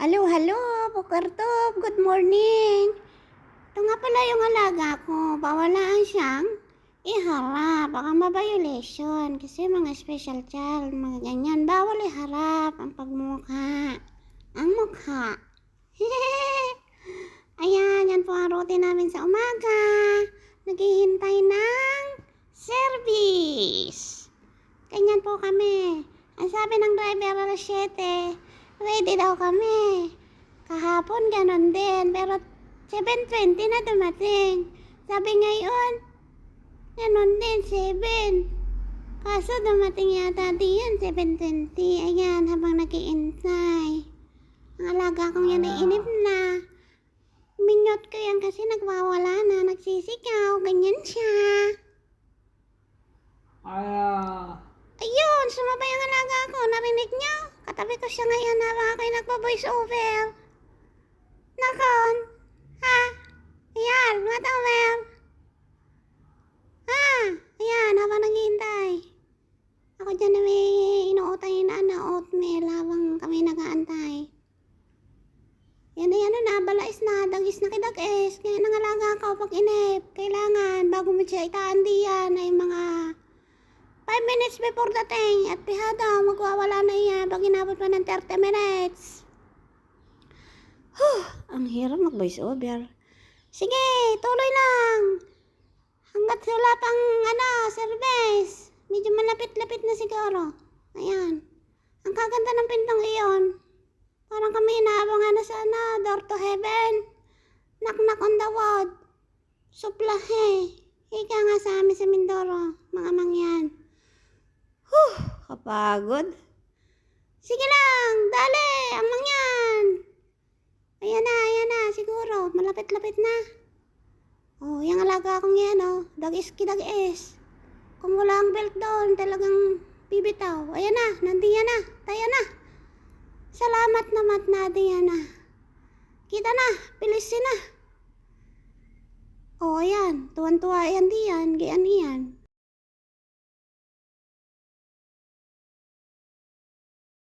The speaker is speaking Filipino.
Hello, hello, Pukartop. Good morning. Ito nga pala yung alaga ko. Bawalaan siyang iharap. Baka ma-violation. Kasi mga special child, mga ganyan. Bawal iharap ang pagmukha. Ang mukha. Ayan, yan po ang routine namin sa umaga. Naghihintay ng service. Ganyan po kami. Ang sabi ng driver alas 7, ready daw kami. Kahapon ganon din, pero 7.20 na dumating. Sabi ngayon, ganon din, 7. Kaso dumating yata din 7.20. Ayan, habang nagiintay. Ang alaga kong yan ay inip na. Minyot ko yan kasi nagwawala na, nagsisigaw, ganyan siya. Ah, Ayun, sumabay ang alaga ko. Narinig niyo? Katabi ko siya ngayon habang ako'y nagpa-voice over. Nakon? Ha? Ayan, what over? Ha? Ayan, habang naghihintay. Ako dyan na may inuutay na na oatmeal habang kami nag-aantay. Yan na yan na, balais na, dagis na kidagis. Kaya nangalaga ko pag inip. Kailangan, bago mo siya itaan diyan ay mga 5 minutes before dating at pihado, magwawala na iya pag inabot pa ng 30 minutes. Huh, ang hirap mag voice over. Sige, tuloy lang. Hanggat wala pang ano, service. Medyo malapit-lapit na siguro. Ayan. Ang kaganda ng pintong iyon. Parang kami inaabangan na sa ano, door to heaven. Knock knock on the wood. Suplahe. Ika nga sa amin sa Mindoro, mga mangyan. Huh, kapagod. Sige lang, dali, amang yan. Ayan na, ayan na, siguro, malapit-lapit na. Oh, yung alaga kong yan, oh, dagis kidagis. Kung wala ang belt doon, talagang bibitaw. Ayan na, nandiyan na, tayo na. Salamat naman na diyan na. Kita na, bilisin na. Oh, ayan, tuwan-tuwa yan diyan, gayan iyan.